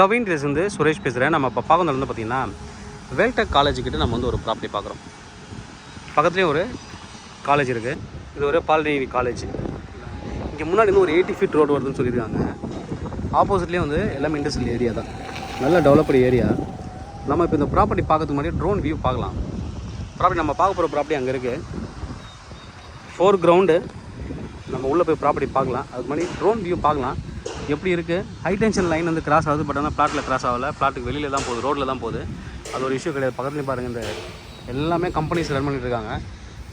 கவின் வந்து சுரேஷ் பேசுகிறேன் நம்ம இப்போ பார்க்கறது வந்து பார்த்திங்கன்னா வேல்டெக் காலேஜ் கிட்ட நம்ம வந்து ஒரு ப்ராப்பர்ட்டி பார்க்குறோம். பக்கத்துலேயும் ஒரு காலேஜ் இருக்குது இது ஒரு பாலிடெக்னிக் காலேஜ் இங்கே முன்னாடி வந்து ஒரு எயிட்டி ஃபீட் ரோடு வருதுன்னு சொல்லியிருக்காங்க. ஆப்போசிட்லேயே வந்து எல்லாமே இண்டஸ்ட்ரியல் ஏரியா தான். நல்ல டெவலப்டு ஏரியா நம்ம இப்போ இந்த ப்ராப்பர்ட்டி பார்க்கறதுக்கு முன்னாடி ட்ரோன் வியூ பார்க்கலாம். ப்ராப்பர்ட்டி நம்ம பார்க்க போகிற ப்ராப்பர்ட்டி அங்கே இருக்குது ஃபோர் கிரவுண்டு நம்ம உள்ளே போய் ப்ராப்பர்ட்டி பார்க்கலாம். அதுக்கு முன்னாடி ட்ரோன் வியூ பார்க்கலாம். எப்படி இருக்குது ஹை டென்ஷன் லைன் வந்து கிராஸ் ஆகுது பட் ஆனால் பிளாட்டில் கிராஸ் ஆகல. பிளாட்டுக்கு வெளியில் தான் போகுது ரோட்டில் தான் போகுது. அது ஒரு இஷ்யூ கிடையாது. பக்கத்துலேயும் பாருங்கள் இந்த எல்லாமே கம்பெனிஸ் ரன் பண்ணிட்டு இருக்காங்க.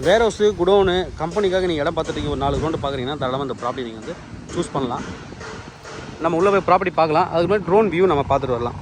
வேர் ஹவுஸு குடோனு கம்பெனிக்காக நீங்கள் இடம் பார்த்துட்டு ஒரு நாலு கிரவுண்டு பார்க்குறீங்கன்னா தாராளமாக இந்த ப்ராப்பர்ட்டி நீங்கள் வந்து சூஸ் பண்ணலாம். நம்ம உள்ளே போய் ப்ராப்பர்ட்டி பார்க்கலாம். அதுக்கு முன்னாடி ட்ரோன் வியூ நம்ம பார்த்துட்டு வரலாம்.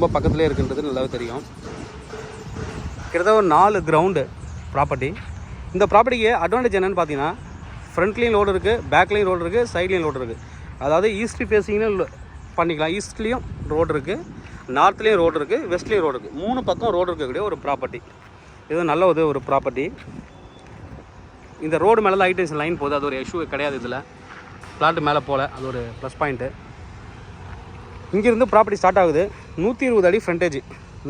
ரொம்ப பக்கத்துலேயே இருக்குன்றது நல்லாவே தெரியும். கிட்டத்தட்ட ஒரு நாலு கிரவுண்டு ப்ராப்பர்ட்டி இந்த ப்ராப்பர்ட்டிக்கு அட்வான்டேஜ் என்னென்னு பார்த்தீங்கன்னா ஃப்ரண்ட்லேயும் லோடு இருக்குது பேக்லேயும் ரோடு இருக்குது சைட்லேயும் லோடு இருக்குது அதாவது ஈஸ்ட் ஃபேஸிங்னு பண்ணிக்கலாம். ஈஸ்ட்லேயும் ரோடு இருக்குது நார்த்லேயும் ரோடு இருக்குது வெஸ்ட்லேயும் ரோடு இருக்குது மூணு பக்கம் ரோடு இருக்கக்கூடிய ஒரு ப்ராப்பர்ட்டி இது நல்ல ஒரு ஒரு ப்ராப்பர்ட்டி இந்த ரோடு மேலே தான் ஹைடென்ஷன் லைன் போகுது. அது ஒரு இஷ்யூ கிடையாது இதில். பிளாட்டு மேலே போகல அது ஒரு ப்ளஸ் பாயிண்ட்டு இங்கேருந்து ப்ராப்பர்ட்டி ஸ்டார்ட் ஆகுது. நூற்றி இருபது அடி ஃப்ரண்டேஜ்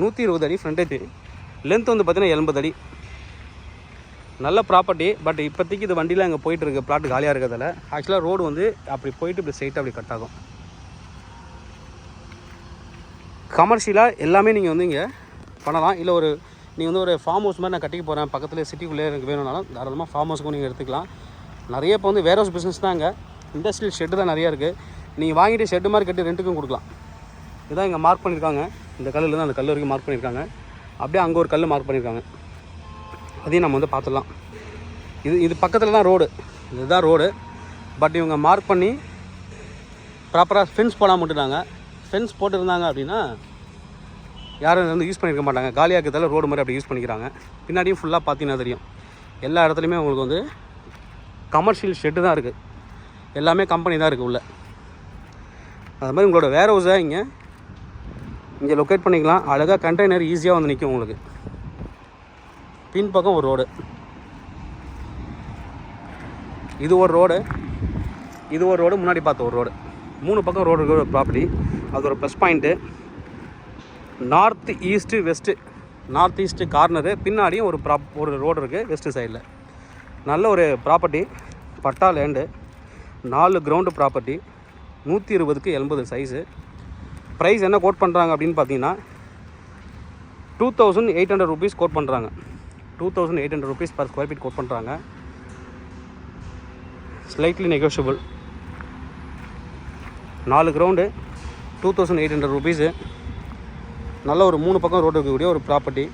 நூற்றி இருபது அடி ஃப்ரண்டேஜ் லென்த் வந்து பார்த்தீங்கன்னா எண்பது அடி. நல்ல ப்ராப்பர்ட்டி பட் இப்போதைக்கு இது வண்டியில் அங்கே போயிட்டு இருக்கு பிளாட் காலியாக இருக்கிறதால ஆக்சுவலாக ரோடு வந்து அப்படி போயிட்டு இப்படி ஸ்ட்ரைட்டாக அப்படி கட் ஆகும். கமர்ஷியலாக எல்லாமே நீங்கள் வந்து இங்கே பண்ணலாம். இல்லை ஒரு நீங்கள் வந்து ஒரு ஃபார்ம் ஹவுஸ் மாதிரி நான் கட்டிக்க போகிறேன் பக்கத்தில் சிட்டிக்குள்ளே எனக்கு வேணும்னாலும் தாராளமாக ஃபார்ம் ஹவுஸ்க்கும் நீங்கள் எடுத்துக்கலாம். நிறைய இப்போ வந்து வேர் ஹவுஸ் பிஸ்னஸ் தான் இங்கே இண்டஸ்ட்ரியல் ஷெட்டு தான் நிறையா இருக்குது நீங்கள் வாங்கிட்டு ஷெட்டு மாதிரி கட்டி ரெண்டுக்கும் கொடுக்கலாம். இதான் இங்கே மார்க் பண்ணியிருக்காங்க இந்த கல்லில் அந்த கல் வரைக்கும் மார்க் பண்ணியிருக்காங்க அப்படியே அங்கே ஒரு கல் மார்க் பண்ணியிருக்காங்க அதையும் நம்ம வந்து பார்த்துடலாம். இது இது பக்கத்தில் தான் ரோடு இதுதான் ரோடு பட் இவங்க மார்க் பண்ணி ப்ராப்பராக ஃபென்ஸ் போடாமல் விட்டுட்டாங்க. ஃபென்ஸ் போட்டிருந்தாங்க அப்படின்னா யாரும் வந்து யூஸ் பண்ணியிருக்க மாட்டாங்க. காலியாக இருக்கிறதால ரோடு மாதிரி அப்படி யூஸ் பண்ணிக்கிறாங்க. பின்னாடியும் ஃபுல்லாக பார்த்தீங்கன்னா தெரியும். எல்லா இடத்துலையுமே உங்களுக்கு வந்து கமர்ஷியல் ஷெட்டு தான் இருக்குது எல்லாமே கம்பெனி தான் இருக்குது உள்ள. அது மாதிரி உங்களோட வேர் ஹவுஸை இங்கே இங்கே லொக்கேட் பண்ணிக்கலாம். அழகாக கண்டெய்னர் ஈஸியாக வந்து நிற்கும் உங்களுக்கு. பின்பக்கம் ஒரு ரோடு இது ஒரு ரோடு இது ஒரு ரோடு முன்னாடி பார்த்த ஒரு ரோடு மூணு பக்கம் ரோடு இருக்கிற ஒரு ப்ராப்பர்ட்டி அது ஒரு plus point north east west north east corner பின்னாடியும் ஒரு ப்ராப் ஒரு ரோடு இருக்குது வெஸ்ட்டு சைடில் நல்ல ஒரு ப்ராப்பர்ட்டி பட்டா லேண்டு நாலு கிரவுண்டு ப்ராப்பர்ட்டி நூற்றி இருபதுக்கு எண்பது சைஸு ப்ரைஸ் என்ன கோட் பண்ணுறாங்க அப்படின்னு பார்த்தீங்கன்னா two thousand eight hundred rupees quote பண்ணுறாங்க two thousand eight hundred rupees per square feet quote பண்ணுறாங்க ஸ்லைட்லி நெகோஷியபிள் நாலு ground two thousand eight hundred rupees நல்ல ஒரு மூணு பக்கம் ரோடு இருக்கக்கூடிய ஒரு ப்ராப்பர்ட்டி